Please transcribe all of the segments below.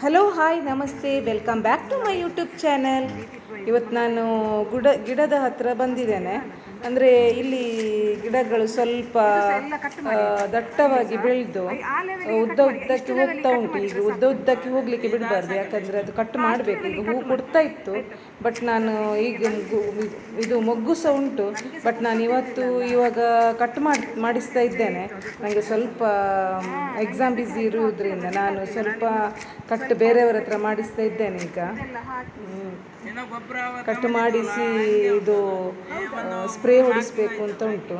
Hello hi namaste welcome back to my YouTube channel ಇವತ್ತು ನಾನು ಗುಡ, ಗಿಡದ ಹತ್ತಿರ ಬಂದಿದ್ದೇನೆ. ಅಂದರೆ ಇಲ್ಲಿ ಗಿಡಗಳು ಸ್ವಲ್ಪ ದಟ್ಟವಾಗಿ ಬೆಳೆದು ಉದ್ದ ಉದ್ದಕ್ಕೆ ಹೋಗ್ತಾ ಉಂಟು ಈಗ. ಉದ್ದ ಉದ್ದಕ್ಕೆ ಹೋಗಲಿಕ್ಕೆ ಬಿಡಬಾರ್ದು ಯಾಕಂದರೆ ಅದು ಕಟ್ ಮಾಡಬೇಕು. ಈಗ ಹೂ ಕೊಡ್ತಾ ಇತ್ತು ಬಟ್ ನಾನು ಈಗ ಗು- ಇದು ಮೊಗ್ಗು ಸಹ ಉಂಟು ಬಟ್ ನಾನು ಇವತ್ತು ಇವಾಗ ಕಟ್ ಮಾಡಿ ಮಾಡಿಸ್ತಾ ಇದ್ದೇನೆ. ನನಗೆ ಸ್ವಲ್ಪ ಎಕ್ಸಾಮ್ ಬ್ಯುಸಿ ಇರುವುದರಿಂದ ನಾನು ಸ್ವಲ್ಪ ಕಟ್ ಬೇರೆಯವರ ಹತ್ರ ಮಾಡಿಸ್ತಾ ಇದ್ದೇನೆ ಈಗ. ಕಟ್ ಮಾಡಿಸಿ ಇದು ಸ್ಪ್ರೇ ಹೊಡಿಸ್ಬೇಕು ಅಂತ ಉಂಟು.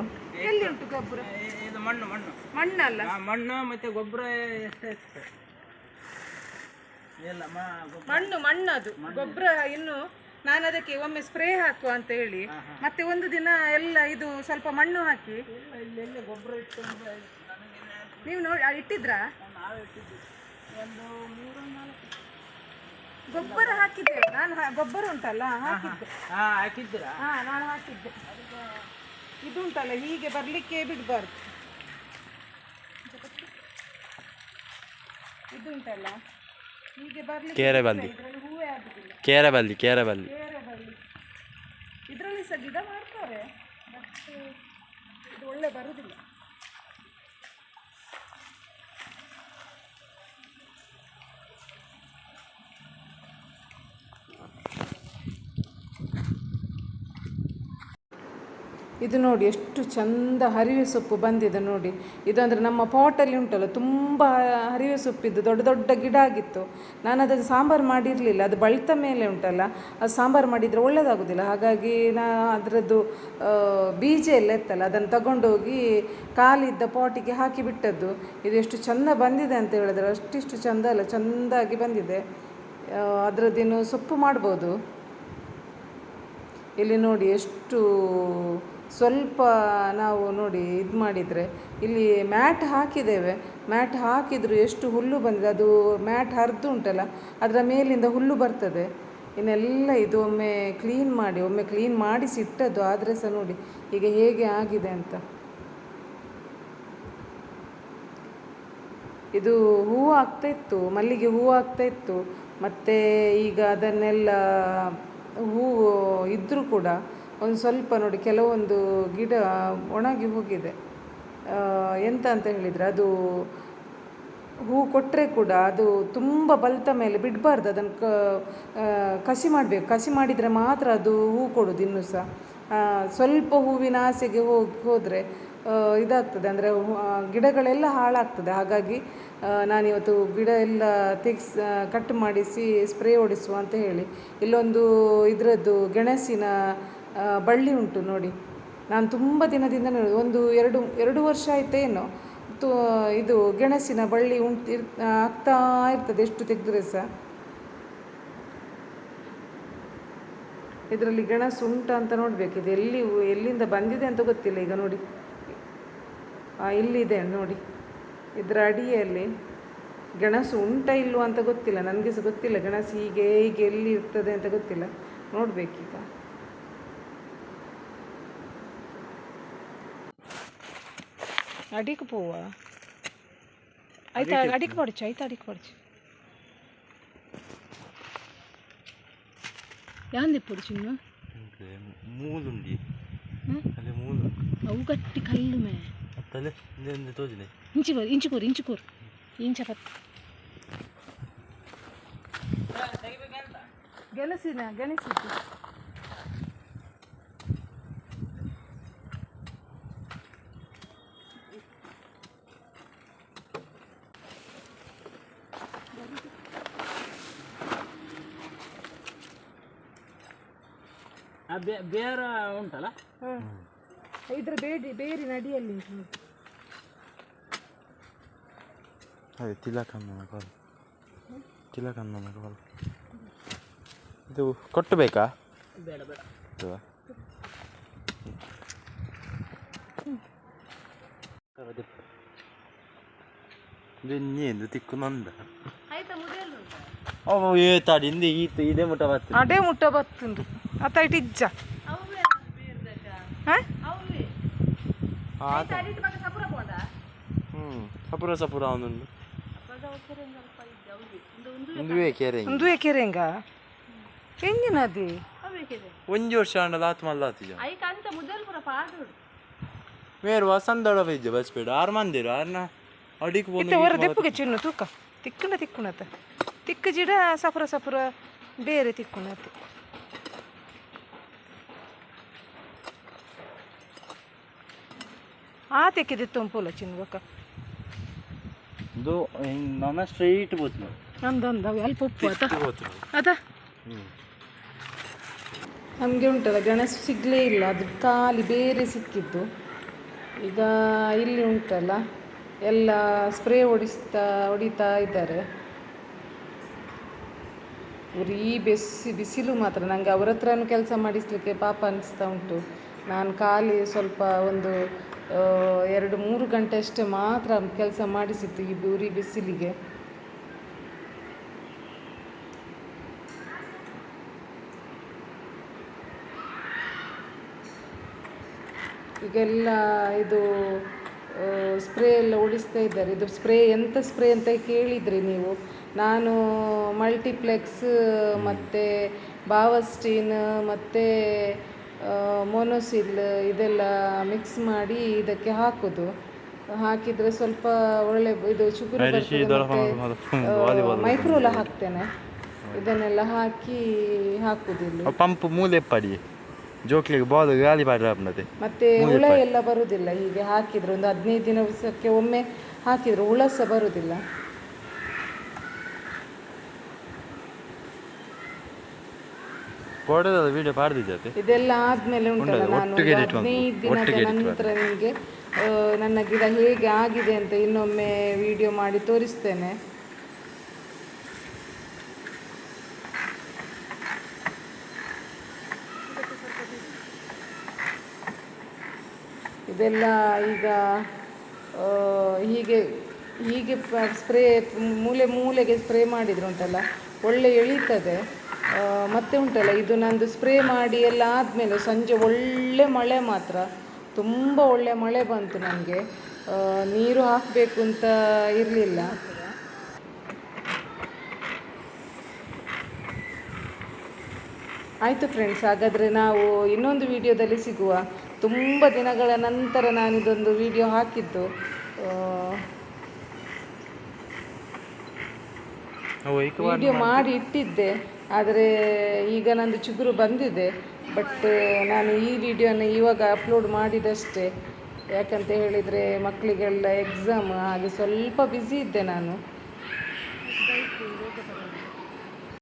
ಎಲ್ಲಿ ಉಂಟು ಗೊಬ್ಬರ? ಇದು ಮಣ್ಣು ಮಣ್ಣು. ಮಣ್ಣಲ್ಲ? ಆ ಮಣ್ಣು ಮತ್ತೆ ಗೊಬ್ಬರ ಎಷ್ಟೇ ಇಲ್ಲ ಗೊಬ್ಬರ. ಮಣ್ಣು ಮಣ್ಣದು. ಗೊಬ್ಬರ ಇನ್ನು ನಾನು ಅದಕ್ಕೆ ಒಮ್ಮೆ ಸ್ಪ್ರೇ ಹಾಕುವ ಅಂತ ಹೇಳಿ. ಮತ್ತೆ ಒಂದು ದಿನ ಎಲ್ಲ ಇದು ಸ್ವಲ್ಪ ಮಣ್ಣು ಹಾಕಿ. ಇಲ್ಲಿ ಗೊಬ್ಬರ ಇಟ್ಟು ನೀವು ನೋಡಿ ಇಟ್ಟಿದ್ರಾ? ನಾವು ಇಟ್ಟಿದ್ವಿ ಒಂದು ಮೂರು ಗೊಬ್ಬರ ಹಾಕಿದ್ದೆ ನಾನು ಗೊಬ್ಬರ ಉಂಟಲ್ಲ ಹಾಕಿದ್ದೆ. ಹಾ ಹಾಕಿದ್ದೀರಾ? ಹಾ ನಾನು ಹಾಕಿದ್ದೆ. ಇದು ಉಂಟಲ್ಲ ಹೀಗೆ ಬರ್ಲಿಕ್ಕೆ ಬಿಡಬಾರ್ದು. ಇದು ಉಂಟಲ್ಲ ಹೀಗೆ ಬರ್ಲಿಕ್ಕೆ ಕೇರೆ ಬಲ್ಲಿ ಇದರಲ್ಲಿ ಹೂವೇ ಆಗುದಿಲ್ಲ. ಕೇರೆ ಬಲ್ಲಿ ಕೇರೆ ಬಲ್ಲಿ ಬಳ್ಳಿ ಇದರಲ್ಲಿ ಸಹ ಗಿಡ ಮಾಡ್ತಾರೆ ಬಟ್ ಇದು ಒಳ್ಳೆ ಬರುದಿಲ್ಲ. ಇದು ನೋಡಿ ಎಷ್ಟು ಚಂದ ಹರಿವೆ ಸೊಪ್ಪು ಬಂದಿದೆ ನೋಡಿ. ಇದಂದರೆ ನಮ್ಮ ಪಾಟಲ್ಲಿ ಉಂಟಲ್ಲ, ತುಂಬ ಹರಿವೆ ಸೊಪ್ಪಿದ್ದು ದೊಡ್ಡ ದೊಡ್ಡ ಗಿಡ ಆಗಿತ್ತು. ನಾನು ಅದನ್ನು ಸಾಂಬಾರು ಮಾಡಿರಲಿಲ್ಲ, ಅದು ಬಳ್ತ ಮೇಲೆ ಉಂಟಲ್ಲ, ಅದು ಸಾಂಬಾರು ಮಾಡಿದರೆ ಒಳ್ಳೆಯದಾಗೋದಿಲ್ಲ ಹಾಗಾಗಿ ನಾ ಅದರದ್ದು ಬೀಜ ಎಲ್ಲ ಇತ್ತಲ್ಲ, ಅದನ್ನು ತಗೊಂಡೋಗಿ ಕಾಲಿದ್ದ ಪಾಟಿಗೆ ಹಾಕಿ ಬಿಟ್ಟದ್ದು. ಇದು ಎಷ್ಟು ಚಂದ ಬಂದಿದೆ ಅಂತ ಹೇಳಿದ್ರೆ ಅಷ್ಟಿಷ್ಟು ಚಂದ ಅಲ್ಲ, ಚೆಂದಾಗಿ ಬಂದಿದೆ. ಅದರದ್ದೇನು ಸೊಪ್ಪು ಮಾಡ್ಬೋದು? ಇಲ್ಲಿ ನೋಡಿ ಎಷ್ಟು ಸ್ವಲ್ಪ ನಾವು ನೋಡಿ ಇದು ಮಾಡಿದರೆ, ಇಲ್ಲಿ ಮ್ಯಾಟ್ ಹಾಕಿದ್ದೇವೆ. ಮ್ಯಾಟ್ ಹಾಕಿದ್ರು ಎಷ್ಟು ಹುಲ್ಲು ಬಂದಿದೆ. ಅದು ಮ್ಯಾಟ್ ಹರಿದು ಉಂಟಲ್ಲ, ಅದರ ಮೇಲಿಂದ ಹುಲ್ಲು ಬರ್ತದೆ. ಇನ್ನೆಲ್ಲ ಇದು ಒಮ್ಮೆ ಕ್ಲೀನ್ ಮಾಡಿ, ಒಮ್ಮೆ ಕ್ಲೀನ್ ಮಾಡಿಸಿ ಇಟ್ಟದ್ದು ಆದರೆ ಸಹ ನೋಡಿ ಈಗ ಹೇಗೆ ಆಗಿದೆ ಅಂತ. ಇದು ಹೂವು ಆಗ್ತಾ ಇತ್ತು, ಮಲ್ಲಿಗೆ ಹೂವು ಆಗ್ತಾ ಇತ್ತು. ಮತ್ತು ಈಗ ಅದನ್ನೆಲ್ಲ ಹೂವು ಇದ್ದರೂ ಕೂಡ ಒಂದು ಸ್ವಲ್ಪ ನೋಡಿ, ಕೆಲವೊಂದು ಗಿಡ ಒಣಗಿ ಹೋಗಿದೆ. ಎಂತ ಅಂತ ಹೇಳಿದರೆ ಅದು ಹೂ ಕೊಟ್ಟರೆ ಕೂಡ ಅದು ತುಂಬ ಬಲ್ತ ಮೇಲೆ ಬಿಡಬಾರ್ದು, ಅದನ್ನು ಕಸಿ ಮಾಡಬೇಕು. ಕಸಿ ಮಾಡಿದರೆ ಮಾತ್ರ ಅದು ಹೂ ಕೊಡೋದು ಇನ್ನೂ ಸಹ ಸ್ವಲ್ಪ ಹೂವಿನ ಆಸೆಗೆ ಹೋಗಿ ಹೋದರೆ ಇದಾಗ್ತದೆ. ಅಂದರೆ ಗಿಡಗಳೆಲ್ಲ ಹಾಳಾಗ್ತದೆ. ಹಾಗಾಗಿ ನಾನಿವತ್ತು ಗಿಡ ಎಲ್ಲ ತೆಗ್ಸ್ ಕಟ್ ಮಾಡಿಸಿ ಸ್ಪ್ರೇ ಹೊಡಿಸುವ ಅಂತ ಹೇಳಿ, ಇಲ್ಲೊಂದು ಇದರದ್ದು ಗೆಣಸಿನ ಬಳ್ಳಿ ಉಂಟು ನೋಡಿ. ನಾನು ತುಂಬ ದಿನದಿಂದ ಒಂದು ಎರಡು ಎರಡು ವರ್ಷ ಆಯ್ತೇನೋ ತು, ಇದು ಗೆಣಸಿನ ಬಳ್ಳಿ ಉಂಟು ಇರ್, ಆಗ್ತಾ ಇರ್ತದೆ ಎಷ್ಟು ತೆಗೆದ್ರೆ ಸಹ ಇದರಲ್ಲಿ ಗೆಣಸು ಉಂಟಾ ಅಂತ ನೋಡಬೇಕು, ಇದು ಎಲ್ಲಿ, ಎಲ್ಲಿಂದ ಬಂದಿದೆ ಅಂತ ಗೊತ್ತಿಲ್ಲ ಈಗ ನೋಡಿ. ಇಲ್ಲಿದೆ ನೋಡಿ. ಇದರ ಅಡಿಯಲ್ಲಿ ಗೆಣಸು ಉಂಟ ಇಲ್ವೋ ಅಂತ ಗೊತ್ತಿಲ್ಲ ನನಗೆ ಸಹ ಗೊತ್ತಿಲ್ಲ ಗೆಣಸು ಹೀಗೆ ಹೀಗೆ ಎಲ್ಲಿ ಇರ್ತದೆ ಅಂತ ಗೊತ್ತಿಲ್ಲ. ನೋಡಬೇಕೀಗ. ಅಡಿಗೆ ಪೂವ ಆಯ್ತಾ ಅಡಿಗೆ ಪಡಿಚು ಆಯ್ತಾ ಅಡಿಗೆ ಪಡಿಚು ಯಾಂದೆ ಪಡಿಚು ಇನ್ನು ಮೂಲುಂಡಿ ಹ್ಮ್? ಅಲ್ಲಿ ಮೂಲು ಅವು ಗಟ್ಟಿ ಕಲ್ಲು ಮೇ ಅತ್ತಲೆ ಇಂದೆ ತೋಜಿದೆ ಇಂಚಿ ಬರ್ ಇಂಚು ಕೂರು ಇಂಚು ಕೂರು ಬೇರ ಉಂಟಲ್ಲ? ಹಾಂ. ಇದ್ರ ಬೇಡಿ ಬೇರಿನ ಅಡಿಯಲ್ಲಿ ಉಂಟು ನೋಡಿ. ಅದೇ ತಿಲಕನ್ನ ಕಾಲು ತಿಲಕನ್ನ ಕಾಲು ಇದು ಕೊಟ್ಟು ಬೇಕಾ ಬೇಡ ಬೇಡ. ಇದು ಇನ್ನೇನು ತಿಕ್ಕು ನಂದ? ಅವ ಏತಾಡಿ ಹಿಂದೆ ಈತ ಇದೇ ಮುಟ್ಟ ಅಡೆ ಮುಟ್ಟ ಬತ್ತುಂಡು ಅತ್ತ ಇಟ್ಟು ಇಜ್ಜ. ಹಾಂ? ಆತ. ಹ್ಞೂ ಸಪುರ ಸಪುರ ಅವನುಂಡು ಒಂದುವೆ ಕೆರೆ ಒಂದು ಕೆರೆಂಗ ಒಂಜಿ ವರ್ಷ ಅಂಡ ಲಾತ್ ಮಲ್ಲಾತಿಜ ಮೇರು ವಸಂತಡ ಬೈಜ ಬಸ್ಬೇಡ ಆರು ಮಂದಿರ ಆರ್ನ ಅಡಿಗೆ ಹೊರ ದೆಪ್ಪಗೆ ಚಿನ್ನು ತೂಕ. ತಿಕ್ಕುನ ತಿಕ್ಕುನತ ತಿಕ್ಕ ಜಿಡ ಸಪುರ ಸಪುರ ಬೇರೆ ತಿಕ್ಕುನತಿ. ಆ ತೆಕ್ಕಿದೆ ತುಂಪುಲ ಇದು ನನ್ನ ಸ್ಟ್ರೈಟ್ ಬೋತ್ಲು ಅಂದ ಅಂದ ಅಲ್ಪ ಉಪ್ಪು ಆತ ಅದ? ನಮಗೆ ಉಂಟಲ್ಲ ಗಣೇಶ ಸಿಗಲೇ ಇಲ್ಲ ಅದು ಖಾಲಿ ಬೇರೆ ಸಿಕ್ಕಿದ್ದು. ಈಗ ಇಲ್ಲಿ ಉಂಟಲ್ಲ ಎಲ್ಲ ಸ್ಪ್ರೇ ಹೊಡಿಸ್ತಾ ಹೊಡಿತಾ ಇದ್ದಾರೆ. ಉರಿ ಬಿಸಿ ಬಿಸಿಲು ಮಾತ್ರ. ನನಗೆ ಅವ್ರ ಹತ್ರನೂ ಕೆಲಸ ಮಾಡಿಸ್ಲಿಕ್ಕೆ ಪಾಪ ಅನಿಸ್ತಾ ಉಂಟು. ನಾನು ಖಾಲಿ ಸ್ವಲ್ಪ ಒಂದು ಎರಡು, ಮೂರು ಗಂಟೆ ಅಷ್ಟೇ ಮಾತ್ರ ಕೆಲಸ ಮಾಡಿಸಿತ್ತು ಈ ಉರಿ ಬಿಸಿಲಿಗೆ. ಈಗೆಲ್ಲ ಇದು ಸ್ಪ್ರೇ ಎಲ್ಲ ಓಡಿಸ್ತಾ ಇದ್ದಾರೆ. ಇದು ಸ್ಪ್ರೇ ಎಂಥ ಸ್ಪ್ರೇ ಅಂತ ಕೇಳಿದ್ರಿ ನೀವು? ನಾನು ಮಲ್ಟಿಪ್ಲೆಕ್ಸ್ ಮತ್ತು ಬಾವಸ್ಟೀನ್ ಮತ್ತು ಮೊನೊಸಿಲ್ ಇದೆಲ್ಲ ಮಿಕ್ಸ್ ಮಾಡಿ ಇದಕ್ಕೆ ಹಾಕೋದು. ಹಾಕಿದರೆ ಸ್ವಲ್ಪ ಒಳ್ಳೆ ಇದು ಶುಗರ್ ಮೈಕ್ರೋಲ ಹಾಕ್ತೇನೆ. ಇದನ್ನೆಲ್ಲ ಹಾಕಿ ಹಾಕುದಿಲ್ಲ ಪಂಪ್ ಮೂಲೆ ಪಡಿ. ಜೋಕ್ಲಿಗೆ ಬಾಲ್ ಗಾಲಿ ಪಾಡ್ರ ಮತ್ತೆ ಹುಳ ಎಲ್ಲ ಬರುವುದಿಲ್ಲ ಹೀಗೆ ಹಾಕಿದ್ರೆ ಒಂದು ಹದಿನೈದು ದಿವಸಕ್ಕೆ ಒಮ್ಮೆ ಹಾಕಿದ್ರೆ ಹುಳ ಸಹ ಬರುವುದಿಲ್ಲ ಕೋಡದ ವಿಡಿಯೋ ಇದೆಲ್ಲ ಆದ್ಮೇಲೆ ಉಂಟಲ್ಲ ನಾನು. ಹದಿನೈದು ದಿನದ ನಂತರ ನಿಮಗೆ ನನ್ನ ಗಿಡ ಹೇಗೆ ಆಗಿದೆ ಅಂತ ಇನ್ನೊಮ್ಮೆ ವಿಡಿಯೋ ಮಾಡಿ ತೋರಿಸ್ತೇನೆ. ಇದೆಲ್ಲ ಈಗ ಹೀಗೆ ಹೀಗೆ ಸ್ಪ್ರೇ ಮೂಲೆ ಮೂಲೆಗೆ ಸ್ಪ್ರೇ ಮಾಡಿದ್ರು ಉಂಟಲ್ಲ ಒಳ್ಳೆ ಎಳೀತದೆ. ಮತ್ತೆ ಉಂಟಲ್ಲ ಇದು ನಂದು ಸ್ಪ್ರೇ ಮಾಡಿ ಎಲ್ಲ ಆದಮೇಲೆ ಸಂಜೆ ಒಳ್ಳೆ ಮಳೆ ಮಾತ್ರ. ತುಂಬ ಒಳ್ಳೆ ಮಳೆ ಬಂತು ನನಗೆ. ನೀರು ಹಾಕಬೇಕು ಅಂತ ಇರಲಿಲ್ಲ. ಆಯಿತು ಫ್ರೆಂಡ್ಸ್ ಹಾಗಾದರೆ ನಾವು ಇನ್ನೊಂದು ವಿಡಿಯೋದಲ್ಲಿ ಸಿಗುವ. ತುಂಬ ದಿನಗಳ ನಂತರ ನಾನಿದೊಂದು ವಿಡಿಯೋ ಹಾಕಿದ್ದು. ವಿಡಿಯೋ ಮಾಡಿ ಇಟ್ಟಿದ್ದೆ. ಆದರೆ ಈಗ ನಂದು ಚಿಗುರು ಬಂದಿದೆ ಬಟ್ ನಾನು ಈ ವಿಡಿಯೋನ ಇವಾಗ ಅಪ್ಲೋಡ್ ಮಾಡಿದಷ್ಟೇ. ಯಾಕಂತ ಹೇಳಿದರೆ ಮಕ್ಕಳಿಗೆಲ್ಲ ಎಕ್ಸಾಮ್ ಹಾಗೆ ಸ್ವಲ್ಪ ಬ್ಯುಸಿ ಇದ್ದೆ ನಾನು.